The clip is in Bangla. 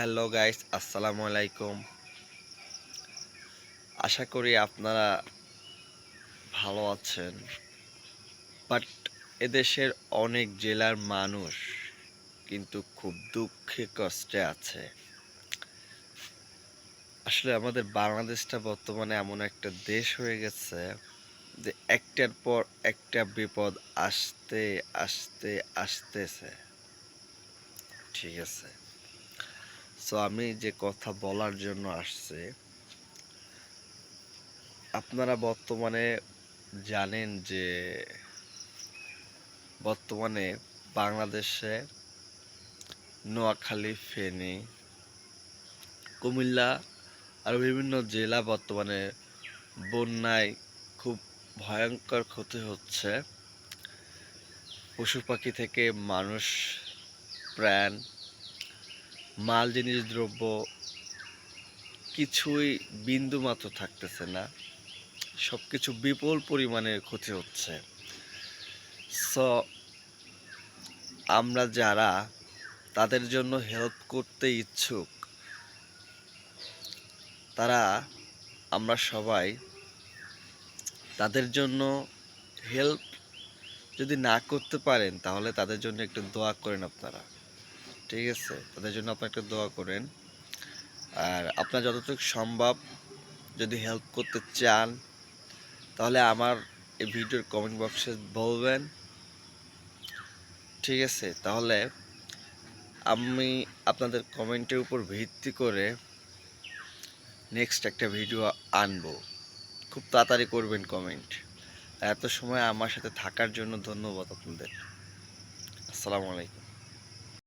হ্যালো গাইস, আসসালামু আলাইকুম। আশা করি আপনারা ভালো আছেন, বাট এদেশের অনেক জেলার মানুষ কিন্তু খুব দুঃখে কষ্টে আছে। আসলে আমাদের বাংলাদেশটা বর্তমানে এমন একটা দেশ হয়ে গেছে যে একটার পর একটা বিপদ আসতে আসতে, আসতেছে। ঠিক আছে। সো আমি যে কথা বলার জন্য আসছে, আপনারা বর্তমানে জানেন যে বর্তমানে বাংলাদেশে নোয়াখালী, ফেনী, কুমিল্লা আর বিভিন্ন জেলা বর্তমানে বন্যায় খুব ভয়ঙ্কর ক্ষতি হচ্ছে। পশু পাখি থেকে মানুষ, প্রাণ মাল জিনিস, দ্রব্য কিছুই বিন্দু মাত্র থাকতেছে না। সব কিছু বিপুল পরিমাণে ক্ষতি হচ্ছে। সো আমরা যারা তাদের জন্য হেল্প করতে ইচ্ছুক, তারা, আমরা সবাই তাদের জন্য হেল্প যদি না করতে পারেন, তাহলে তাদের জন্য একটু দোয়া করেন আপনারা। ঠিক আছে, তাদের জন্য আপনার একটা দোয়া করেন। আর আপনার যতটুকু সম্ভব যদি হেল্প করতে চান, তাহলে আমার এই ভিডিওর কমেন্ট বক্সে বলবেন। ঠিক আছে, তাহলে আমি আপনাদের কমেন্টের উপর ভিত্তি করে নেক্সট একটা ভিডিও আনব। খুব তাড়াতাড়ি করবেন কমেন্ট এত সময় আমার সাথে থাকার জন্য ধন্যবাদ আপনাদের। আসসালামু আলাইকুম।